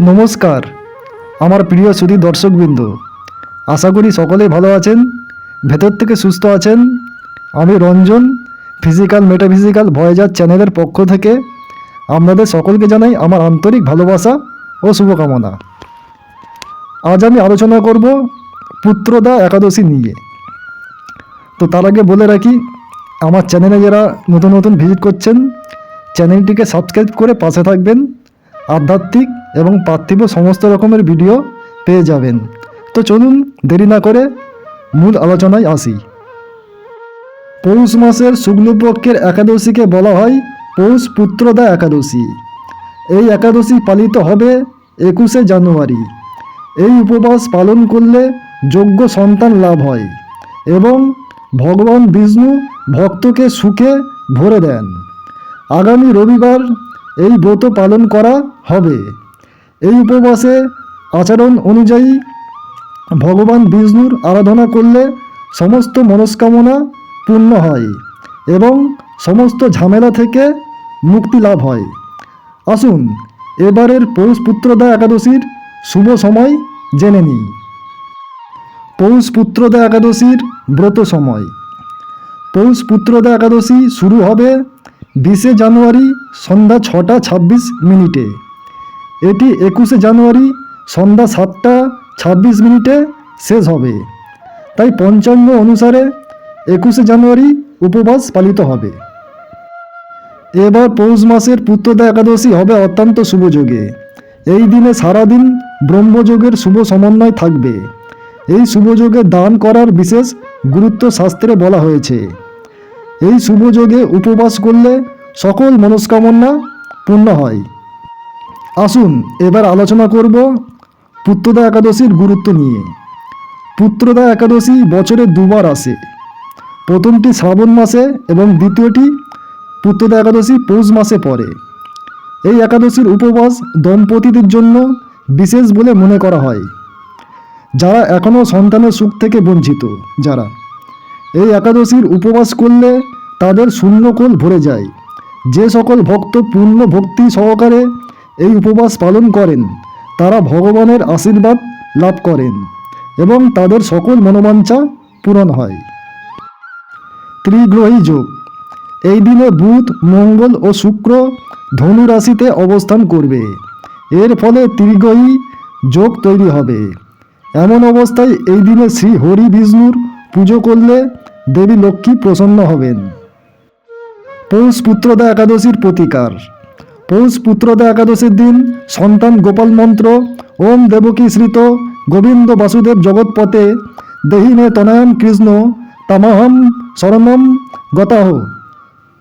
নমস্কার, আমার প্রিয় সুধী দর্শকবৃন্দ। আশা করি সকলেই ভালো আছেন, ভেতর থেকে সুস্থ আছেন। আমি রঞ্জন ফিজিক্যাল মেটাফিজিক্যাল ভয়েজার চ্যানেলের পক্ষ থেকে আপনাদের সকলকে জানাই আমার আন্তরিক ভালোবাসা ও শুভকামনা। আজ আমি আলোচনা করব পুত্রদা একাদশী নিয়ে। তো তার আগে বলে রাখি, আমার চ্যানেলে যারা নতুন নতুন ভিজিট করছেন চ্যানেলটিকে সাবস্ক্রাইব করে পাশে থাকবেন। আধ্যাত্মিক এবং পার্থিব সমস্ত রকমের ভিডিও পেয়ে যাবেন। তো চলুন দেরি না করে মূল আলোচনায় আসি। পৌষ মাসের শুক্লপক্ষের একাদশীকে বলা হয় পৌষ পুত্রদা একাদশী। এই একাদশী পালিত হবে একুশে জানুয়ারি। এই উপবাস পালন করলে যোগ্য সন্তান লাভ হয় এবং ভগবান বিষ্ণু ভক্তকে সুখে ভরে দেন। আগামী রবিবার এই ব্রত পালন করা হবে। এই উপবাসে আচরণ অনুযায়ী ভগবান বিষ্ণুর আরাধনা করলে সমস্ত মনস্কামনা পূর্ণ হয় এবং সমস্ত ঝামেলা থেকে মুক্তি লাভ হয়। আসুন এবারের পৌষ পুত্রদা একাদশীর শুভ সময় জেনে নিই। পৌষ পুত্রদা একাদশীর ব্রত সময়। পৌষ পুত্রদা একাদশী শুরু হবে বিশে জানুয়ারি সন্ধ্যা ছটা ছাব্বিশ মিনিটে। এটি একুশে জানুয়ারি সন্ধ্যা সাতটা ছাব্বিশ মিনিটে শেষ হবে। তাই পঞ্চাঙ্গ অনুসারে একুশে জানুয়ারি উপবাস পালিত হবে। এবার পৌষ মাসের পুত্রদা একাদশী হবে অত্যন্ত শুভযোগে এই দিনে সারাদিন ব্রহ্মযোগের শুভ সমন্বয় থাকবে। এই শুভযোগে দান করার বিশেষ গুরুত্ব শাস্ত্রে বলা হয়েছে। এই শুভযোগে উপবাস করলে সকল মনস্কামনা পূর্ণ হয়। আসুন, এবার আলোচনা করব পুত্রদা একাদশীর গুরুত্ব নিয়ে। পুত্রদা একাদশী বছরে দুবার আসে। প্রথমটি শ্রাবণ মাসে এবং দ্বিতীয়টি পুত্রদা একাদশী পৌষ মাসে পড়ে। এই একাদশীর উপবাস দম্পতিদের জন্য বিশেষ বলে মনে করা হয়। যারা এখনও সন্তানের সুখ থেকে বঞ্চিত, যারা এই একাদশীর উপবাস করলে তাদের শূন্যকোল ভরে যায়। যে সকল ভক্ত পূর্ণ ভক্তি সহকারে এই উপবাস পালন করেন, তারা ভগবানের আশীর্বাদ লাভ করেন এবং তাদের সকল মনোবাঞ্ছা পূরণ হয়। ত্রিগ্রহী যোগ। এই দিনে বুধ, মঙ্গল ও শুক্র ধনু রাশিতে অবস্থান করবে। এর ফলে ত্রিগ্রহী যোগ তৈরি হবে। এমন অবস্থায় এই দিনে শ্রী হরি বিষ্ণুর পুজো করলে দেবী লক্ষ্মী প্রসন্ন হবেন। পৌষ পুত্রদা একাদশীর প্রতিকার। পৌষ পুত্রদা একাদশীর দিন সন্তান গোপাল মন্ত্র, ওম দেবকী শ্রিত গোবিন্দ বাসুদেব জগৎপথে, দেহিনে তনয়ন কৃষ্ণ, তামাহম শরণম গতাহ।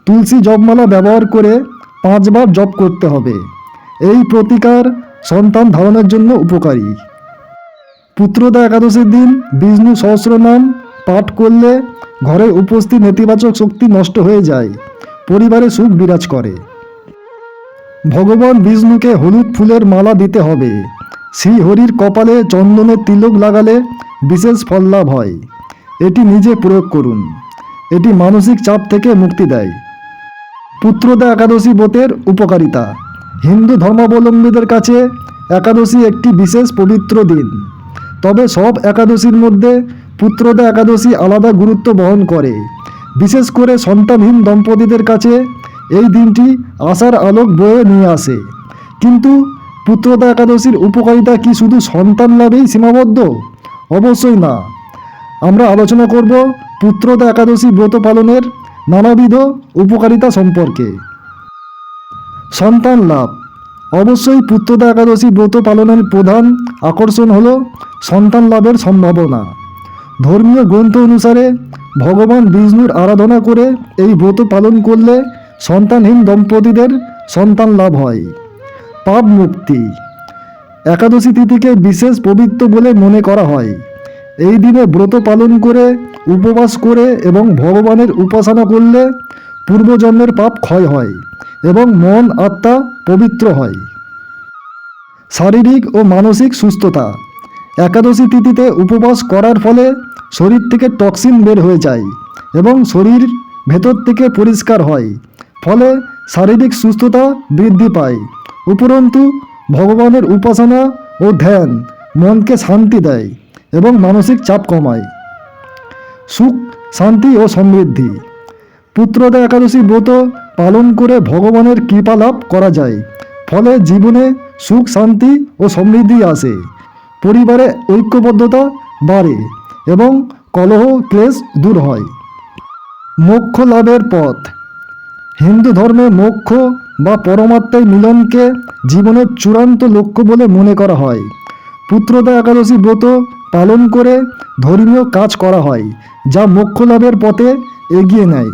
তুলসী জপমালা ব্যবহার করে পাঁচবার জপ করতে হবে। এই প্রতিকার সন্তান ধারণের জন্য উপকারী। পুত্রদা একাদশীর দিন বিষ্ণু সহস্রনাম পাঠ করলে ঘরে উপস্থিত নেতিবাচক শক্তি নষ্ট হয়ে যায়, পরিবারে সুখ বিরাজ করে। ভগবান বিষ্ণুকে হলুদ ফুলের মালা দিতে হবে। শ্রীহরির কপালে চন্দনের তিলক লাগালে বিশেষ ফল লাভ হয়। এটি নিজে প্রয়োগ করুন। এটি মানসিক চাপ থেকে মুক্তি দেয়। পুত্রদা একাদশী ব্রতের উপকারিতা। হিন্দু ধর্মাবলম্বীদের কাছে একাদশী একটি বিশেষ পবিত্র দিন। তবে সব একাদশীর মধ্যে পুত্রদা একাদশী আলাদা গুরুত্ব বহন করে। বিশেষ করে সন্তানহীন দম্পতিদের কাছে এই দিনটি আশার আলোক বয়ে নিয়ে আসে। কিন্তু পুত্রদা একাদশীর উপকারিতা কি শুধু সন্তান লাভেই সীমাবদ্ধ? অবশ্যই না। আমরা আলোচনা করব পুত্রদা একাদশী ব্রত পালনের নানাবিধ উপকারিতা সম্পর্কে। সন্তান লাভ। অবশ্যই পুত্রদা একাদশী ব্রত পালনের প্রধান আকর্ষণ হল সন্তান লাভের সম্ভাবনা। ধর্মীয় গ্রন্থ অনুসারে ভগবান বিষ্ণুর আরাধনা করে এই ব্রত পালন করলে সন্তানহীন দম্পতিদের সন্তান লাভ হয়। পাপ মুক্তি। একাদশী তিথিকে বিশেষ পবিত্র বলে মনে করা হয়। এই দিনে ব্রত পালন করে, উপবাস করে এবং ভগবানের উপাসনা করলে পূর্বজন্মের পাপ ক্ষয় হয় এবং মন, আত্মা পবিত্র হয়। শারীরিক ও মানসিক সুস্থতা। একাদশী তিথিতে উপবাস করার ফলে শরীর থেকে টক্সিন বের হয়ে যায় এবং শরীর ভেতর থেকে পরিষ্কার হয়, ফলে শারীরিক সুস্থতা বৃদ্ধি পায়। উপরন্তু, ভগবানের উপাসনা ও ধ্যান মনকে শান্তি দেয় এবং মানসিক চাপ কমায়। সুখ, শান্তি ও সমৃদ্ধি। পুত্রদা একাদশী ব্রত পালন করে ভগবানের কৃপা লাভ করা যায়, ফলে জীবনে সুখ, শান্তি ও সমৃদ্ধি আসে। পরিবারে ঐক্যবদ্ধতা বাড়ে এবং কলহ ক্লেশ দূর হয়। মোক্ষ লাভের পথ। হিন্দু ধর্মে মোক্ষ বা পরমাত্মায় মিলনকে জীবনের চূড়ান্ত লক্ষ্য বলে মনে করা হয়। পুত্রদা একাদশী ব্রত পালন করে ধর্মীয় কাজ করা হয়, যা মোক্ষ লাভের পথে এগিয়ে নেয়।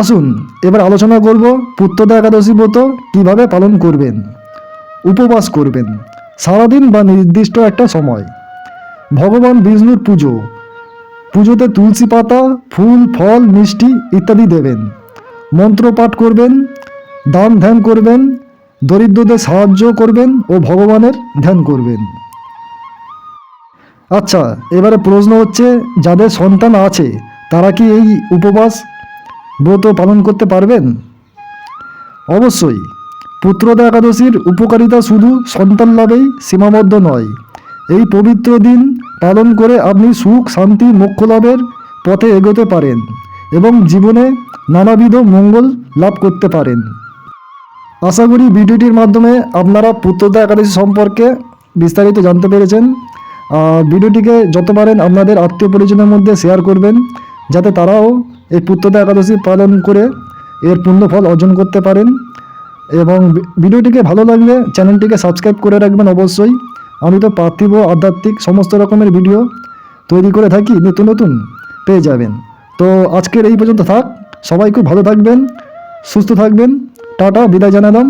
আসুন, এবার আলোচনা করব পুত্রদা একাদশী ব্রত কীভাবে পালন করবেন, উপবাস করবেন। সারাদিন বা নির্দিষ্ট একটা সময়। ভগবান বিষ্ণুর পুজো। পুজোতে তুলসী পাতা, ফুল, ফল, মিষ্টি ইত্যাদি দেবেন। মন্ত্র পাঠ করবেন, দান ধ্যান করবেন, দরিদ্রদের সাহায্য করবেন ও ভগবানের ধ্যান করবেন। আচ্ছা এবারে প্রশ্ন হচ্ছে, যাদের সন্তান আছে, তারা কি এই উপবাস ব্রত পালন করতে পারবেন? অবশ্যই। পুত্রদা একাদশীর উপকারিতা শুধু সন্তান লাভেই সীমাবদ্ধ নয়। এই পবিত্র দিন পালন করে আপনি সুখ, শান্তি মোক্ষ লাভের পথে এগোতে পারেন এবং জীবনে নানাবিধ মঙ্গল লাভ করতে পারেন। আশা করি ভিডিওটির মাধ্যমে আপনারা পুত্রদা একাদশী সম্পর্কে বিস্তারিত জানতে পেরেছেন। ভিডিওটিকে যত পারেন আপনাদের আত্মীয় পরিজনের মধ্যে শেয়ার করবেন, যাতে তারাও এই পুত্রদা একাদশী পালন করে এর পূর্ণ ফল অর্জন করতে পারেন। এবং ভিডিওটিকে ভালো লাগলে চ্যানেলটিকে সাবস্ক্রাইব করে রাখবেন অবশ্যই। আমি তো পার্থিব, আধ্যাত্মিক, সমস্ত রকমের ভিডিও তৈরি করে থাকি, নতুন নতুন পেয়ে যাবেন। তো আজকের এই পর্যন্ত থাক। সবাই খুব ভালো থাকবেন, সুস্থ থাকবেন। টাটা, বিদায় জানালাম।